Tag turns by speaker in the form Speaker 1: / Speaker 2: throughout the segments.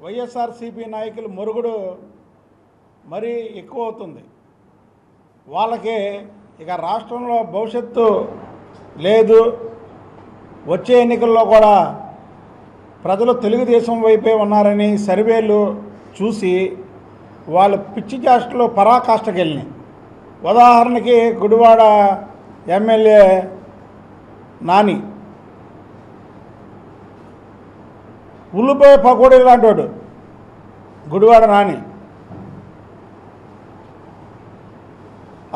Speaker 1: వైఎస్ఆర్సీపీ నాయకులు మురుగుడు మరీ ఎక్కువ అవుతుంది. వాళ్ళకి ఇక రాష్ట్రంలో భవిష్యత్తు లేదు. వచ్చే ఎన్నికల్లో కూడా ప్రజలు తెలుగుదేశం వైపే ఉన్నారని సర్వేలు చూసి వాళ్ళు పిచ్చి చేష్టలు పరాకాష్టకెళ్ళినాయి ఉదాహరణకి గుడివాడ ఎమ్మెల్యే నాని ఉల్లిపాయ పకోడీ లాంటి గుడివాడ నాని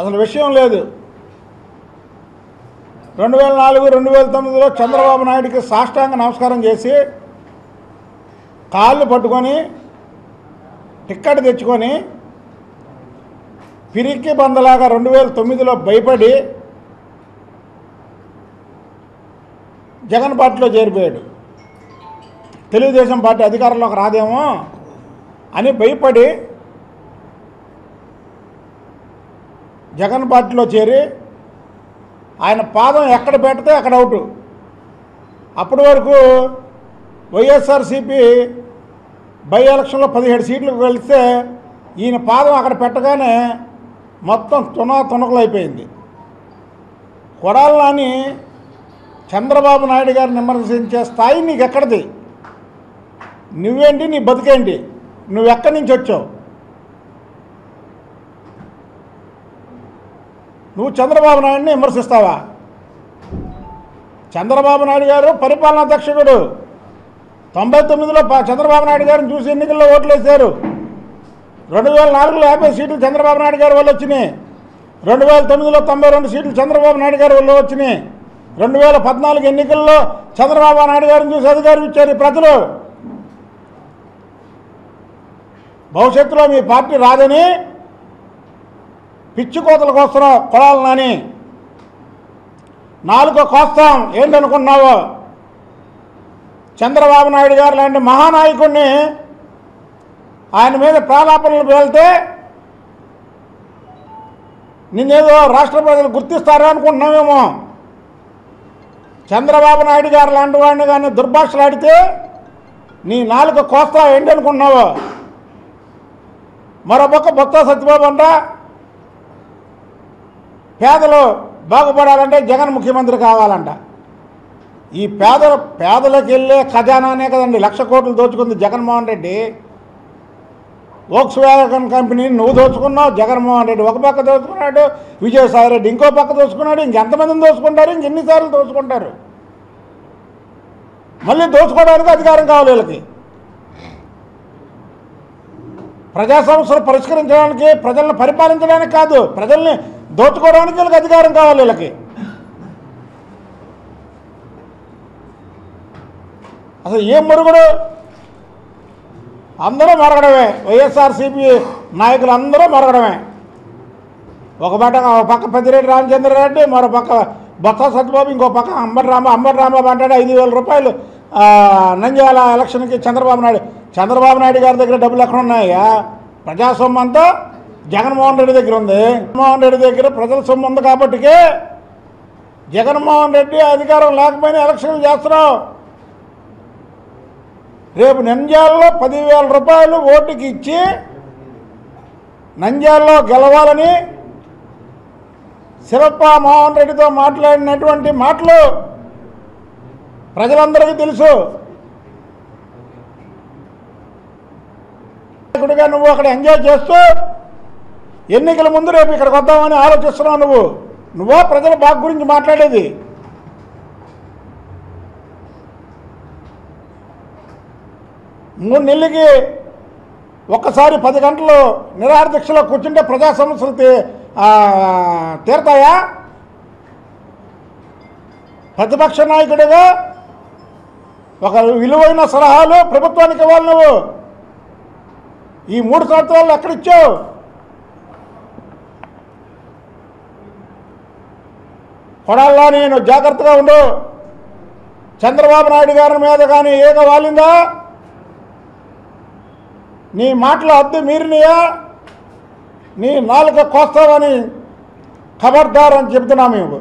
Speaker 1: అసలు విషయం లేదు. రెండు వేల నాలుగు రెండు వేల తొమ్మిదిలో చంద్రబాబు నాయుడికి సాష్టాంగ నమస్కారం చేసి కాళ్ళు పట్టుకొని టిక్కెట్ తెచ్చుకొని పిరికి బందలాగా రెండు వేల తొమ్మిదిలో భయపడి జగన్ పార్టీలో చేరిపోయాడు. తెలుగుదేశం పార్టీ అధికారంలోకి రాదేమో అని భయపడి జగన్ పార్టీలో చేరి ఆయన పాదం ఎక్కడ పెడితే అక్కడ అవుట్. అప్పటి వరకు వైఎస్ఆర్సీపీ బై ఎలక్షన్లో పదిహేడు సీట్లకు వెళ్తే ఈయన పాదం అక్కడ పెట్టగానే మొత్తం తునా తునకలు అయిపోయింది. కొడాలని చంద్రబాబు నాయుడు గారిని విమర్శించే స్థాయి నీకు ఎక్కడిది నువ్వేంటి నీ బతుకేంటి? నువ్వు ఎక్కడి నుంచి వచ్చావు? నువ్వు చంద్రబాబు నాయుడిని విమర్శిస్తావా? చంద్రబాబు నాయుడు గారు పరిపాలనా దక్షకుడు తొంభై తొమ్మిదిలో చంద్రబాబు నాయుడు గారిని చూసి ఎన్నికల్లో ఓట్లు వేశారు రెండు వేల నాలుగులో యాభై సీట్లు చంద్రబాబు నాయుడు గారి వల్ల వచ్చినాయి. రెండు వేల తొమ్మిదిలో తొంభై రెండు సీట్లు చంద్రబాబు నాయుడు గారి వల్ల వచ్చినాయి. రెండు వేల పద్నాలుగు ఎన్నికల్లో చంద్రబాబు నాయుడు గారిని చూసి అధికారం ఇచ్చారు ప్రజలు. భవిష్యత్తులో మీ పార్టీ రాదని పిచ్చి కోసం వస్తున్నావు కొడాలని నాలుగో కోస్తాం ఏంటనుకున్నావు చంద్రబాబు నాయుడు గారు లాంటి మహానాయకుడిని ఆయన మీద ప్రాలాపనలు వెళ్తే నిన్నేదో రాష్ట్ర ప్రజలు గుర్తిస్తారా అనుకుంటున్నామేమో చంద్రబాబు నాయుడు గారు లాంటి వాడిని కానీ దుర్భాషలాడితే నీ నాలుక కోస్తా ఏంటనుకున్నావు మరోపక్క బొత్స సత్యబాబు పేదలు బాగుపడాలంటే జగన్ ముఖ్యమంత్రి కావాలంట. ఈ పేదల పేదలకు వెళ్ళే ఖజానానే కదండి లక్ష కోట్లు దోచుకుంది జగన్మోహన్ రెడ్డి. వోక్స్ వ్యాగన్ కంపెనీని నువ్వు దోచుకున్నావు జగన్మోహన్ రెడ్డి ఒక పక్క దోచుకున్నాడు విజయసాయి రెడ్డి ఇంకో పక్క దోచుకున్నాడు ఇంకెంతమందిని దోచుకుంటారు ఇంకెన్నిసార్లు దోచుకుంటారు? మళ్ళీ దోచుకోవడానికి అధికారం కావాలి వీళ్ళకి. ప్రజా సమస్యలు పరిష్కరించడానికి ప్రజలను పరిపాలించడానికి కాదు ప్రజల్ని దోచుకోవడానికి వీళ్ళకి అధికారం కావాలి వీళ్ళకి. అసలు ఏం మురుగుడు? అందరూ మరగడమే. వైఎస్ఆర్సీపీ నాయకులు అందరూ మరగడమే. ఒక పక్క ఒక పక్క పెద్దిరెడ్డి రామచంద్రారెడ్డి మరో పక్క బొత్స సత్యబాబు ఇంకో పక్క అంబటి రామ అంబటి రామబాబు అంటాడు ఐదు వేల రూపాయలు నంద్యాల ఎలక్షన్కి చంద్రబాబు నాయుడు. చంద్రబాబు నాయుడు గారి దగ్గర డబ్బులు ఎక్కడ ఉన్నాయా? ప్రజా సొమ్ము అంతా జగన్మోహన్ రెడ్డి దగ్గర ఉంది. జగన్మోహన్ రెడ్డి దగ్గర ప్రజల సొమ్ము ఉంది కాబట్టికే జగన్మోహన్ రెడ్డి అధికారం లేకపోయినా ఎలక్షన్లు చేస్తున్నావు. రేపు నంద్యాలలో పదివేల రూపాయలు ఓటుకి ఇచ్చి నంద్యాలలో గెలవాలని శివప్ప మోహన్ రెడ్డితో మాట్లాడినటువంటి మాటలు ప్రజలందరికీ తెలుసు. నాయకుడిగా నువ్వు అక్కడ ఎంజాయ్ చేస్తూ ఎన్నికల ముందు రేపు ఇక్కడికి వద్దామని ఆలోచిస్తున్నావు నువ్వు. నువ్వా ప్రజల బాగు గురించి మాట్లాడేది? మూడు నెలలకి ఒక్కసారి పది గంటలు నిరాహార కూర్చుంటే ప్రజా సమస్యలు తీరతాయా? ప్రతిపక్ష నాయకుడిగా ఒక విలువైన సలహాలు ప్రభుత్వానికి ఇవ్వాలి నువ్వు. ఈ మూడు సంవత్సరాలు ఎక్కడిచ్చావు కొడాల్లో నేను జాగ్రత్తగా ఉండు. చంద్రబాబు నాయుడు గారి మీద కానీ ఏక వాలిందా? నీ మాటలు అద్దు మీరినయా? నీ నాలుక కోస్తావని ఖబర్దార్ అని చెప్తున్నాం మేము.